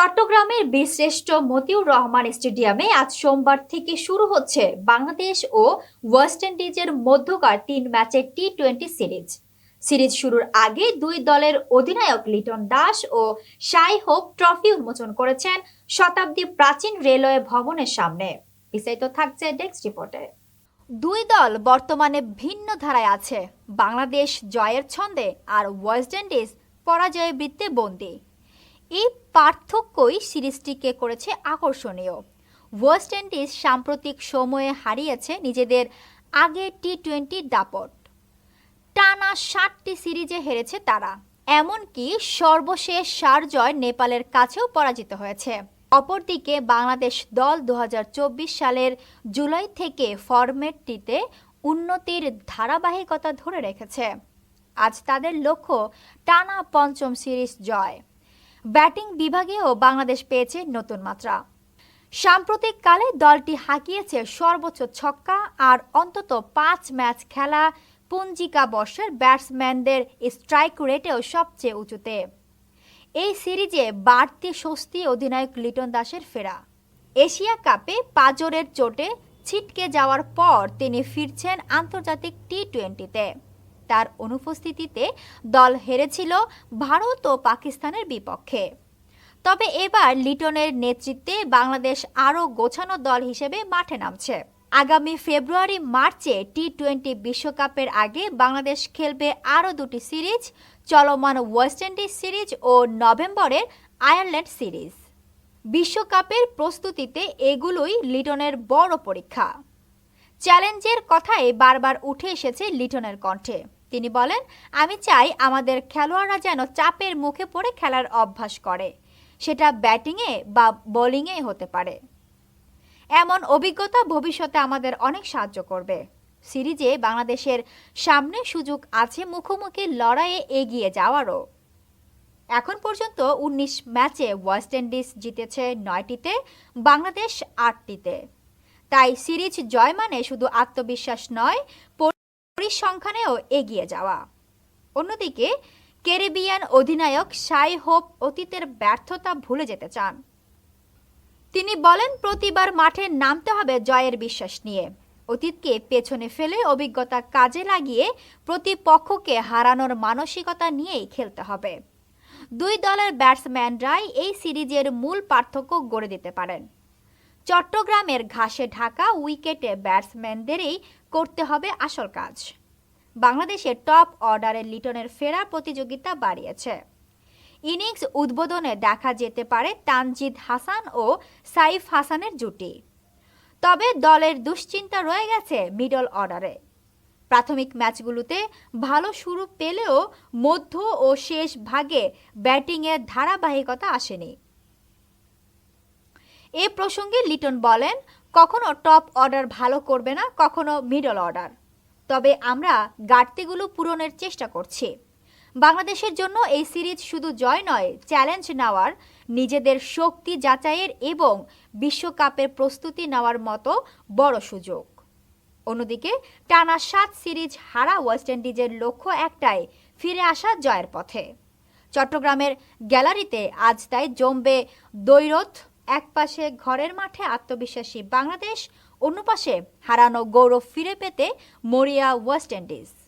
চট্টগ্রামের বীরশ্রেষ্ঠ মতিউর রহমান স্টেডিয়ামে আজ সোমবার থেকে শুরু হচ্ছে বাংলাদেশ ও ওয়েস্ট ইন্ডিজের মধ্যকার তিন ম্যাচের টি টোয়েন্টি সিরিজ। সিরিজ শুরুর আগে দুই দলের অধিনায়ক লিটন দাস ও সাই হোপ ট্রফি উন্মোচন করেছেন শতাব্দী প্রাচীন রেলওয়ে ভবনের সামনে। বিস্তারিত থাকছে ডেস্ক রিপোর্টে। দুই দল বর্তমানে ভিন্ন ধারায় আছে। বাংলাদেশ জয়ের ছন্দে আর ওয়েস্ট ইন্ডিজ পরাজয় বৃত্তে বন্দী। এই পার্থক্যই সিরিজটিকে করেছে আকর্ষণীয়। ওয়েস্ট ইন্ডিজ সাম্প্রতিক সময়ে হারিয়েছে নিজেদের আগে টি টোয়েন্টি দাপট। টানা ষাটটি সিরিজে হেরেছে তারা, এমনকি সর্বশেষ সার জয় নেপালের কাছেও পরাজিত হয়েছে। অপরদিকে বাংলাদেশ দল দু হাজার চব্বিশ সালের জুলাই থেকে ফরম্যাটটিতে উন্নতির ধারাবাহিকতা ধরে রেখেছে। আজ তাদের লক্ষ্য টানা পঞ্চম সিরিজ জয়। ব্যাটিং বিভাগেও বাংলাদেশ পেয়েছে নতুন মাত্রা। সাম্প্রতিক কালে দলটি হাঁকিয়েছে সর্বোচ্চ ছক্কা আর অন্তত পাঁচ ম্যাচ খেলা পঞ্জিকা বর্ষের ব্যাটসম্যানদের স্ট্রাইক রেটেও সবচেয়ে উঁচুতে। এই সিরিজে বাড়তি স্বস্তি অধিনায়ক লিটন দাসের ফেরা। এশিয়া কাপে পাজরের চোটে ছিটকে যাওয়ার পর তিনি ফিরছেন আন্তর্জাতিক টি টোয়েন্টিতে তার অনুপস্থিতিতে দল হেরেছিল ভারত ও পাকিস্তানের বিপক্ষে। তবে এবার লিটনের নেতৃত্বে বাংলাদেশ আরও গোছানো দল হিসেবে মাঠে নামছে। আগামী ফেব্রুয়ারি, মার্চে টি টোয়েন্টি বিশ্বকাপের আগে বাংলাদেশ খেলবে আরও দুটি সিরিজ, চলমান ওয়েস্ট ইন্ডিজ সিরিজ ও নভেম্বরের আয়ারল্যান্ড সিরিজ। বিশ্বকাপের প্রস্তুতিতে এগুলোই লিটনের বড় পরীক্ষা। চ্যালেঞ্জের কথাই বারবার উঠে এসেছে লিটনের কণ্ঠে। তিনি বলেন, আমি চাই আমাদের খেলোয়াড়রা যেন চাপের মুখে পড়ে খেলার অভ্যাস করে। সেটা ব্যাটিংয়ে বা বোলিংয়ে হতে পারে। এমন অভিজ্ঞতা ভবিষ্যতে আমাদের অনেক সাহায্য করবে। সিরিজে বাংলাদেশের সামনে সুযোগ আছে মুখোমুখি লড়াইয়ে এগিয়ে যাওয়ারও। এখন পর্যন্ত ১৯ ম্যাচে ওয়েস্ট ইন্ডিজ জিতেছে নয়টিতে, বাংলাদেশ আটটিতে। তাই সিরিজ জয় মানে শুধু আত্মবিশ্বাস নয় পরিসংখ্যানেও এগিয়ে যাওয়া। অন্যদিকে, ক্যারিবিয়ান অধিনায়ক সাই হোপ অতীতের ব্যর্থতা ভুলে যেতে চান। তিনি বলেন, প্রতিবার মাঠে নামতে হবে জয়ের বিশ্বাস নিয়ে। অতীতকে পেছনে ফেলে অভিজ্ঞতা কাজে লাগিয়ে প্রতিপক্ষকে হারানোর মানসিকতা নিয়েই খেলতে হবে। দুই দলের ব্যাটসম্যানরাই এই সিরিজের মূল পার্থক্য গড়ে দিতে পারেন। চট্টগ্রামের ঘাসে ঢাকা উইকেটে ব্যাটসম্যানদেরই করতে হবে আসল কাজ। বাংলাদেশের টপ অর্ডারে লিটনের ফেরা প্রতিযোগিতা বাড়িয়েছে। ইনিংস উদ্বোধনে দেখা যেতে পারে তানজিদ হাসান ও সাইফ হাসানের জুটি। তবে দলের দুশ্চিন্তা রয়ে গেছে মিডল অর্ডারে। প্রাথমিক ম্যাচগুলোতে ভালো শুরু পেলেও মধ্য ও শেষ ভাগে ব্যাটিংয়ের ধারাবাহিকতা আসেনি। এ প্রসঙ্গে লিটন বলেন, কখনো টপ অর্ডার ভালো করবে না, কখনো মিডল অর্ডার। তবে আমরা ঘাটতিগুলো পূরণের চেষ্টা করছি। বাংলাদেশের জন্য এই সিরিজ শুধু জয় নয়, চ্যালেঞ্জ নেওয়ার, নিজেদের শক্তি যাচাইয়ের এবং বিশ্বকাপের প্রস্তুতি নেওয়ার মতো বড় সুযোগ। অন্যদিকে, টানা সাত সিরিজ হারা ওয়েস্ট ইন্ডিজের লক্ষ্য একটাই, ফিরে আসা জয়ের পথে। চট্টগ্রামের গ্যালারিতে আজ তাই জমবে দৈরথ এক পাশে ঘরের মাঠে আত্মবিশ্বাসী বাংলাদেশ, অন্য পাশে হারানো গৌরব ফিরে পেতে মরিয়া ওয়েস্ট ইন্ডিজ।